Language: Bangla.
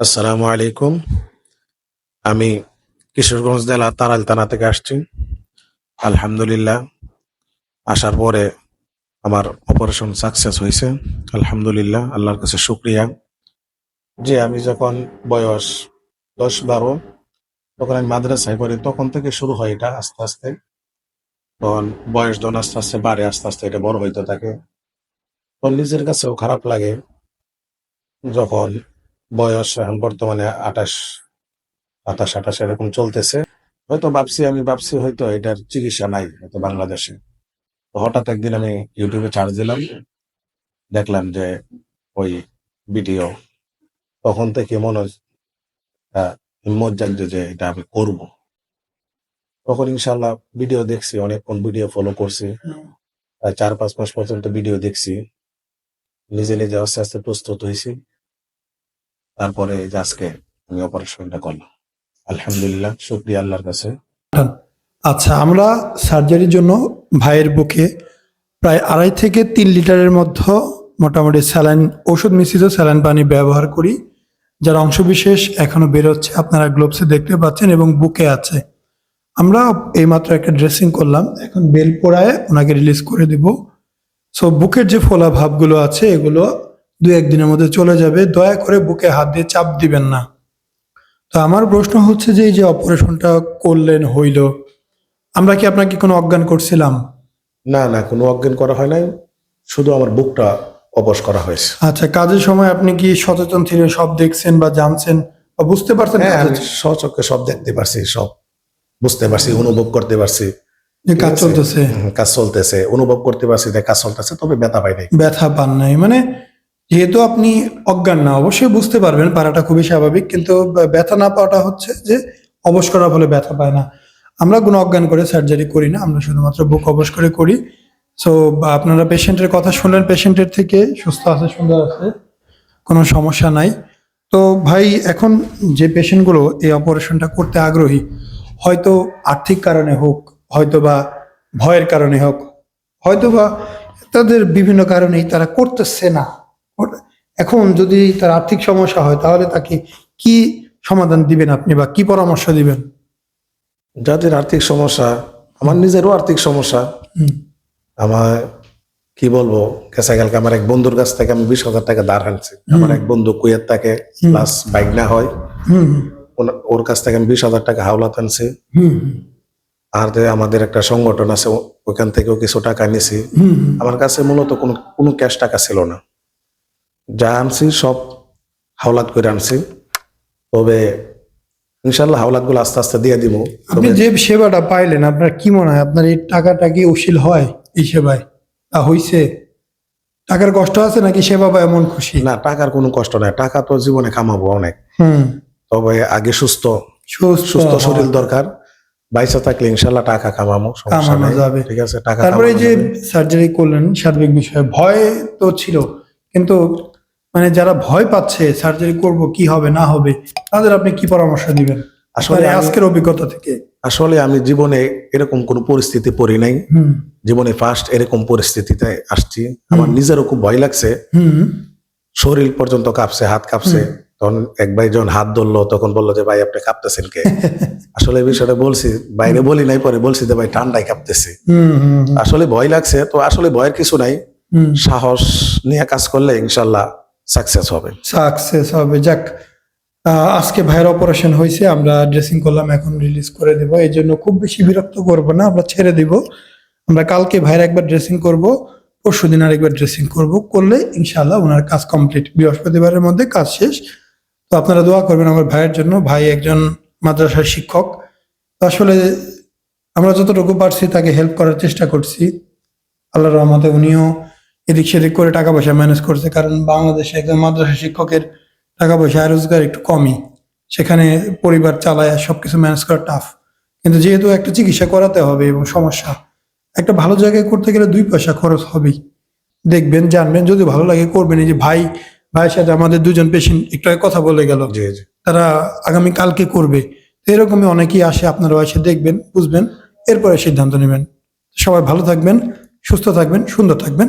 আসসালামু আলাইকুম। আমি কিশোরগঞ্জ জেলা তারাল থানা থেকে আসছি। আলহামদুলিল্লাহ, আসার পরে আমার অপারেশন সাকসেস হয়েছে। আলহামদুলিল্লাহ, আল্লাহর কাছে শুক্রিয়া। যে আমি যখন বয়স দশ বারো, তখন আমি মাদ্রাসায় পড়ি, তখন থেকে শুরু হয় এটা আস্তে আস্তে। তখন বয়স যখন আস্তে আস্তে বাড়ে, আস্তে আস্তে এটা বড় হইতে থাকে। তখন নিজের কাছেও খারাপ লাগে। যখন বয়স এখন বর্তমানে আঠাশ আঠাশ আঠাশ এরকম চলতেছে। হয়তো ভাবছি আমি, ভাবছি হয়তো এটার চিকিৎসা নাই হয়তো বাংলাদেশে। তো হঠাৎ একদিন আমি ইউটিউবে চার্জ দিলাম, দেখলাম যে ওই ভিডিও তখন থেকে মনে হিম্মত জাগছে যে এটা আমি করব। তখন ইনশাল্লাহ ভিডিও দেখছি, অনেকক্ষণ ভিডিও ফলো করছি। চার পাঁচ মাস পর্যন্ত ভিডিও দেখছি। নিজে নিজে আস্তে আস্তে প্রস্তুত হয়েছি। তারপরে আজকে আমি অপারেশনটা করলাম। আলহামদুলিল্লাহ, শুক্রিয়া আল্লাহর কাছে। আচ্ছা আমরা সার্জারির জন্য ভাইয়ের বুকে প্রায় আড়াই থেকে তিন লিটারের মধ্যে মোটামুটি স্যালাইন, ওষুধ মিশ্রিত স্যালাইন পানি ব্যবহার করি, যার অংশবিশেষ এখনও বেরোচ্ছে আপনারা গ্লোভসে দেখতে পাচ্ছেন এবং বুকে আছে। আমরা এইমাত্র একটা ড্রেসিং করলাম। এখন বেল পোড়ায় ওনাকে রিলিজ করে দিব। সো বুকের যে ফোলা ভাবগুলো আছে, এগুলো দু একদিনের মধ্যে চলে যাবে দয়া করে বুকে হাত দিয়ে চাপ দিবেন না। তো আমার প্রশ্ন হচ্ছে যে এই যে অপারেশনটা করলেন হইল আমরা কি আপনাকে কোনো অজ্ঞান করছিলাম? না না কোনো অজ্ঞান করা হয় নাই শুধু আমার বুকটা অবশ করা হয়েছে। আচ্ছা কাজের সময় আপনি কি সচেতন ছিলেন সব দেখছেন বা জানছেন বা বুঝতে পারছেন হ্যাঁ আমি সচক্ষে সব দেখতে পারছি সব বুঝতে পারছি অনুভব করতে পারছি। যে কাজ চলতেছে। কাজ চলতেছে অনুভব করতে পারছি যে কাজ চলতেছে তবে ব্যথা পাই নাই। ব্যথা পান নাই মানে যেহেতু আপনি অজ্ঞান না, অবশ্যই বুঝতে পারবেন পারাটা খুবই স্বাভাবিক, কিন্তু ব্যথা না পাওয়াটা হচ্ছে যে অবশ করার ফলে ব্যথা পায় না। আমরা কোনো অজ্ঞান করে সার্জারি করি না, আমরা শুধুমাত্র বুক অবশ করে করি। সো আপনারা পেশেন্টের কথা শুনলেন, পেশেন্টের থেকে সুস্থ আছে, সুন্দর আছে, কোনো সমস্যা নাই। তো ভাই, এখন যে পেশেন্টগুলো এই অপারেশনটা করতে আগ্রহী, হয়তো আর্থিক কারণে হোক, হয়তো বা ভয়ের কারণে হোক হয়তো বা তাদের বিভিন্ন কারণেই তারা করতেছে না। এখন যদি তার আর্থিক সমস্যা হয় তাহলে তাকে কি সমাধান দিবেন আপনি বা কি পরামর্শ দিবেন? যাদের আর্থিক সমস্যা আমার নিজেরও আর্থিক সমস্যা। আমার কি বলব গেছে কালকে আমার এক বন্ধুর কাছ থেকে আমি বিশ হাজার টাকা ধার আনছি। আমার এক বন্ধু কুয়েত থাকে প্লাস বাইক না হয়। ওর কাছ থেকে আমি বিশ হাজার টাকা হাওলাত আনছি। আর যে আমাদের একটা সংগঠন আছে ও- ওখান থেকেও কিছু টাকা নিছি। আমার কাছে মূলত কোনো কোনো ক্যাশ টাকা ছিল না। যা আনছি সব হাওলাত করে আনছি। তবে ইনশাল্লাহ হাওলাতগুলো আস্তে আস্তে দিয়ে দিব। আপনি যে সেবাটা পাইলেন আপনার কি মনে হয়? আপনার এই টাকাটা কি উশিল হয় এই সেবায়? তা হইছে? টাকার কষ্ট আছে নাকি সেবা পায় এমন খুশি? না টাকার কোনো কষ্ট নাই। টাকা তো জীবনে কামাবো অনেক। হুম। তবে আগে সুস্থ। সুস্থ সুস্থ শরীর দরকার। বাইসা থাকলে ইনশাল্লাহ টাকা কামাবো কামানো যাবে। ঠিক আছে টাকা তারপরে যে সার্জারি করলেন সার্বিক বিষয়ে ভয় তো ছিল। কিন্তু মানে যারা ভয় পাচ্ছে সার্জারি করব কি হবে না হবে তাদের আপনি কি পরামর্শ দিবেন? আসলে মানে আজকের অভিজ্ঞতা থেকে। আসলে আমি জীবনে এরকম কোন পরিস্থিতি পড়ি নাই। জীবনে ফার্স্ট এরকম পরিস্থিতিতে আসছি। আমার নিজেরও খুব ভয় লাগছে। শরীর পর্যন্ত কাঁপছে হাত কাঁপছে। তখন এক ভাই যখন হাত ধরলো তখন বলল যে ভাই আপনি কাঁপতেছেন কে? আসলে এই বিষয়টা বলছি। বাইরে বলি নাই পরে বলছি যে ভাই ঠান্ডায় কাঁপতেছি। আসলে ভয় লাগছে। তো আসলে ভয়ের কিছু নাই। সাহস নিয়ে কাজ করলে ইনশাল্লাহ সাকসেস হবে। সাকসেস হবে। যাক আজকে ভাইয়ের অপারেশন হয়েছে, আমরা ড্রেসিং করলাম, এখন রিলিজ করে দেব। এই জন্য খুব বেশি বিরক্ত করব না, আমরা ছেড়ে দিব। আমরা কালকে ভাইয়ের একবার ড্রেসিং করব, পরশু দিন আরেকবার ড্রেসিং করব। করলে ইনশাল্লাহ ওনার কাজ কমপ্লিট বৃহস্পতিবারের মধ্যে কাজ শেষ। তো আপনারা দোয়া করবেন আমার ভাইয়ের জন্য। ভাই একজন মাদ্রাসার শিক্ষক। আসলে আমরা যতটুকু পারছি তাকে হেল্প করার চেষ্টা করছি। আল্লাহ রহমতে উনিও এদিক সেদিক করে টাকা পয়সা ম্যানেজ করছে কারণ বাংলাদেশে একজন মাদ্রাসা শিক্ষকের টাকা পয়সা রোজগার একটু কমই। সেখানে পরিবার চালায় সবকিছু ম্যানেজ করা টাফ কিন্তু যেহেতু একটা চিকিৎসা করাতে হবে এবং সমস্যা একটা ভালো জায়গায় করতে গেলে দুই পয়সা খরচ হবেই। দেখবেন জানবেন যদি ভালো লাগে করবেন। এই যে ভাই ভাইয়ের সাথে আমাদের দুজন পেশেন্ট একটু কথা বলে গেল। তারা আগামী কালকে করবে। এরকমই অনেকেই আসে আপনারা এসে দেখবেন বুঝবেন এরপরে সিদ্ধান্ত নেবেন। সবাই ভালো থাকবেন সুস্থ থাকবেন সুন্দর থাকবেন।